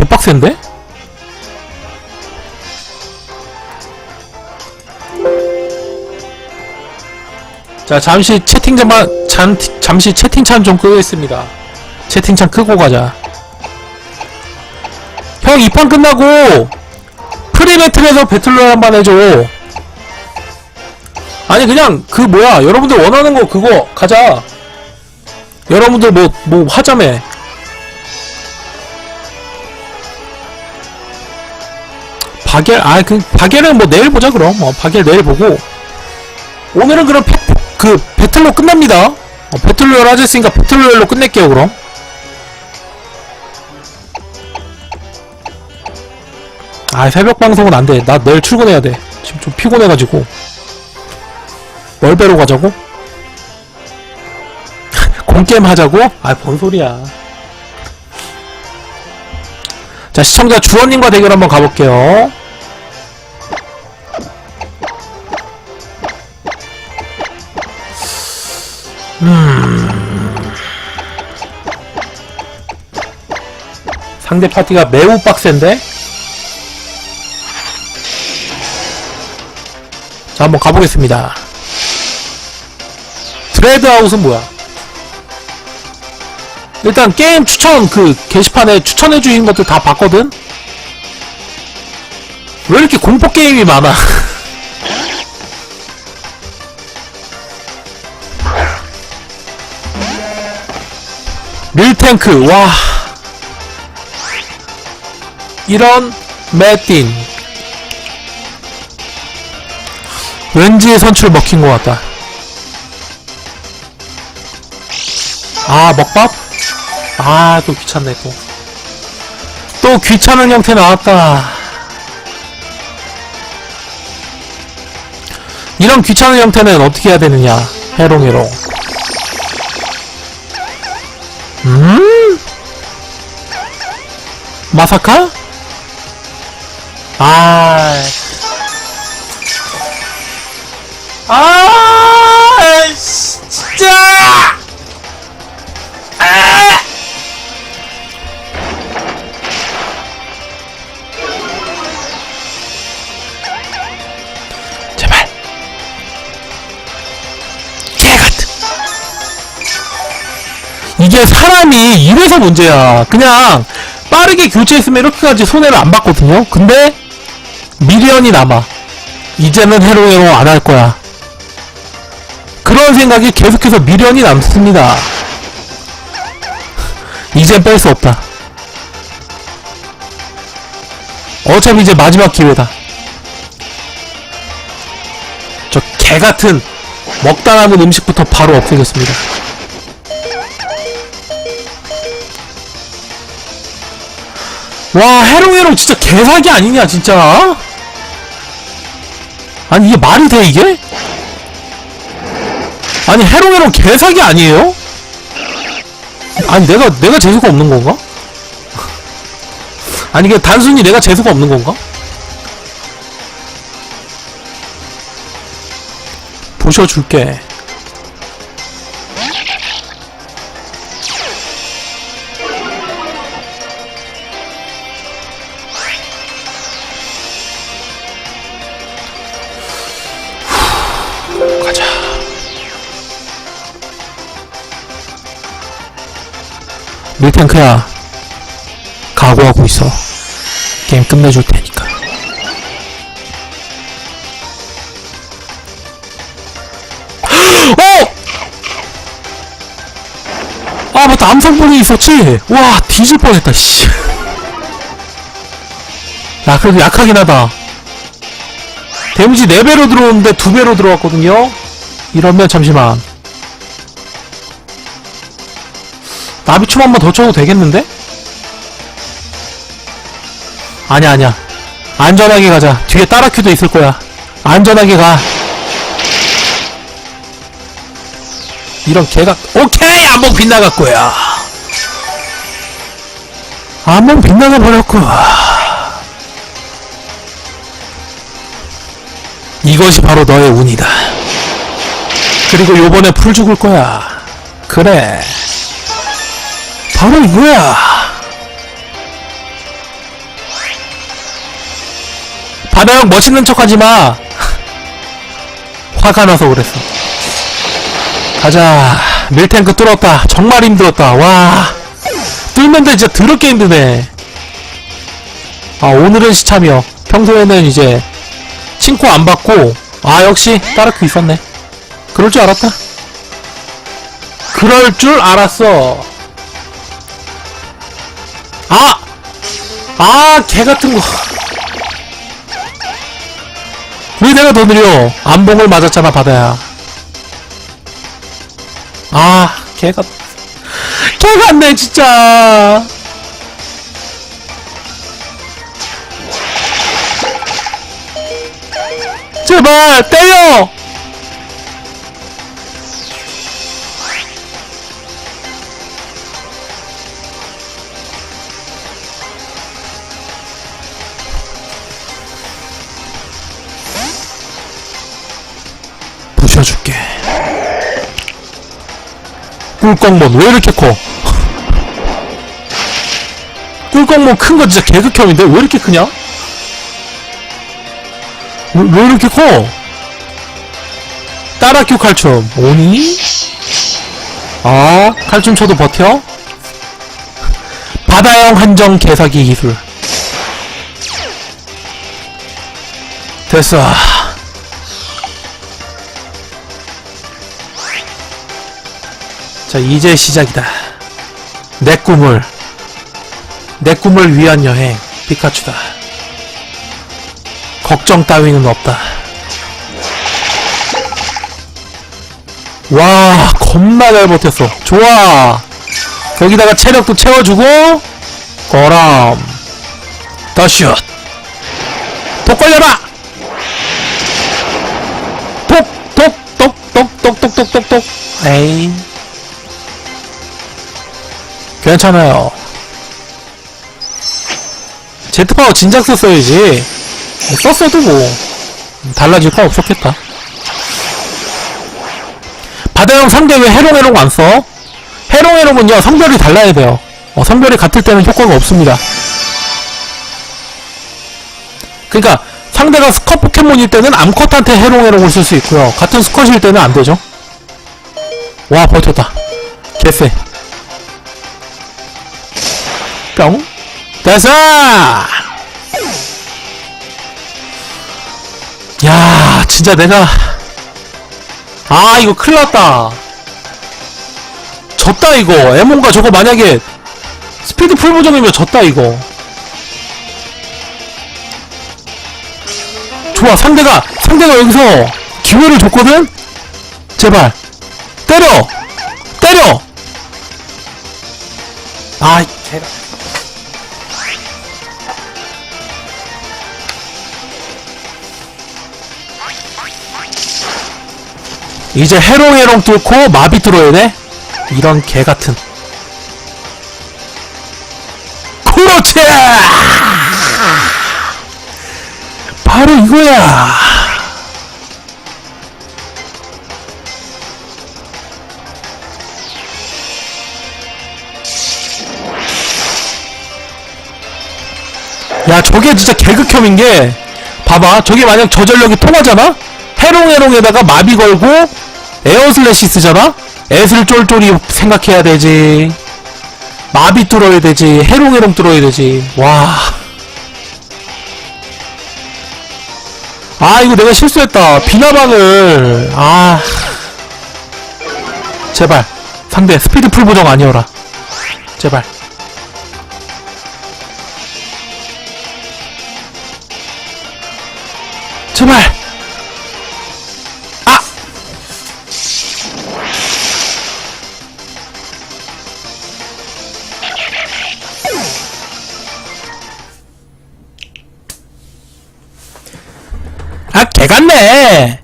개빡센데? 자 잠시 채팅창만 잠, 잠시 채팅창 좀 끄겠습니다. 채팅창 끄고 가자. 형 2판 끝나고 프리배틀에서 배틀로얄 한번 해줘. 아니 그냥 그 뭐야 여러분들 원하는 거 그거 가자. 여러분들 뭐뭐 하자며 바겔 아그 바겔은 뭐 내일 보자 그럼 어, 바겔 내일 보고 오늘은 그럼 페, 그 배틀로 끝납니다 어, 배틀로얄 하셨으니까 배틀로얄로 끝낼게요 그럼 아 새벽 방송은 안돼 나 내일 출근해야 돼 지금 좀 피곤해가지고 멀베로 가자고? 공게임 하자고? 아, 뭔 소리야. 자, 시청자 주원님과 대결 한번 가볼게요. 상대 파티가 매우 빡센데? 자, 한번 가보겠습니다. 드레드아웃은 뭐야? 일단 게임 추천 그 게시판에 추천해 주신 것들 다 봤거든? 왜 이렇게 공포 게임이 많아? 밀탱크 와 이런 매틴 왠지 선출 먹힌 것 같다 아 먹밥? 아 또 귀찮네 또 또 귀찮은 형태 나왔다 이런 귀찮은 형태는 어떻게 해야 되느냐 해롱해롱 음? 마사카? 아 아, 씨, 진짜! 아! 제발. 개같은. 이게 사람이 이래서 문제야. 그냥 빠르게 교체했으면 이렇게까지 손해를 안 봤거든요. 근데 미련이 남아. 이제는 해로해로 안 할 거야. 그런 생각이 계속해서 미련이 남습니다. 이젠 뺄 수 없다. 어차피 이제 마지막 기회다. 저 개같은 먹다 남은 음식부터 바로 없애겠습니다. 와, 해롱해롱 진짜 개사기 아니냐, 진짜? 아니, 이게 말이 돼, 이게? 아니, 해롱해롱 개사기 아니에요? 아니 내가 내가 재수가 없는 건가? 아니 이게 단순히 내가 재수가 없는 건가? 보셔줄게 밀탱크야 각오하고 있어. 게임 끝내줄 테니까. 어! 아 맞다. 암성분이 있었지? 와 뒤질 뻔했다 씨. 야 그래도 약하긴 하다. 데미지 4배로 들어오는데 2배로 들어왔거든요? 이러면 잠시만 나비춤 한 번 더 쳐도 되겠는데? 아니야 아니야. 안전하게 가자. 뒤에 따라큐도 있을 거야. 안전하게 가. 이런 개가 오케이! 한번 빗나갔고요 한번 빗나가 버렸고 이것이 바로 너의 운이다. 그리고 요번에 풀 죽을 거야. 그래 바로 이거야 바다형 멋있는 척 하지 마. 화가 나서 그랬어. 가자. 밀탱크 뚫었다. 정말 힘들었다. 와. 뚫는데 진짜 더럽게 힘드네. 아, 오늘은 시참이요. 평소에는 이제, 칭코 안 받고, 아, 역시, 따르크 있었네. 그럴 줄 알았다. 그럴 줄 알았어. 아! 아, 개 같은 거. 왜 내가 더 느려? 안봉을 맞았잖아, 바다야. 아, 개가, 개 같네, 진짜. 제발, 때려! 꿀꺽몬 왜 이렇게 커? 꿀꺽몬 큰 거 진짜 개극혐인데 왜 이렇게 크냐? 왜, 왜 이렇게 커? 따라큐 칼춤 오니? 아 칼춤 쳐도 버텨? 바다형 한정 개사기 기술 됐어 자 이제 시작이다. 내 꿈을 내 꿈을 위한 여행 피카츄다. 걱정 따위는 없다. 와 겁나 잘 버텼어. 좋아. 거기다가 체력도 채워주고 거람. 더슛 독 걸려라! 독 독 독 독 독 독 독독. 에이. 괜찮아요. 제트파워 진작 썼어야지. 썼어도 뭐 달라질 거 없었겠다. 바다형 상대 왜 해롱해롱 안 써? 해롱해롱은요 성별이 달라야 돼요. 어, 성별이 같을 때는 효과가 없습니다. 그러니까 상대가 스컷 포켓몬일 때는 암컷한테 해롱해롱을 쓸 수 있고요. 같은 스컷일 때는 안 되죠. 와 버텼다. 개쎄 뿅. 됐어! 야 진짜 내가 아 이거 큰일났다. 졌다 이거. 에몬가 저거 만약에 스피드 풀 보정이면 졌다 이거. 좋아 상대가 상대가 여기서 기회를 줬거든? 제발. 때려! 때려! 아이 개 이제 해롱해롱 뚫고 마비 뚫어야 돼? 이런 개 같은. 그렇지! 바로 이거야! 야, 저게 진짜 개극혐인 게, 봐봐. 저게 만약 저전력이 통하잖아? 해롱해롱에다가 마비 걸고, 에어슬래시 쓰잖아? 애슬 쫄쫄이 생각해야 되지. 마비 뚫어야 되지. 해롱해롱 뚫어야 되지. 와. 아, 이거 내가 실수했다. 비나방을. 아. 제발. 상대 스피드 풀 보정 아니어라. 제발. 제발. 갔네.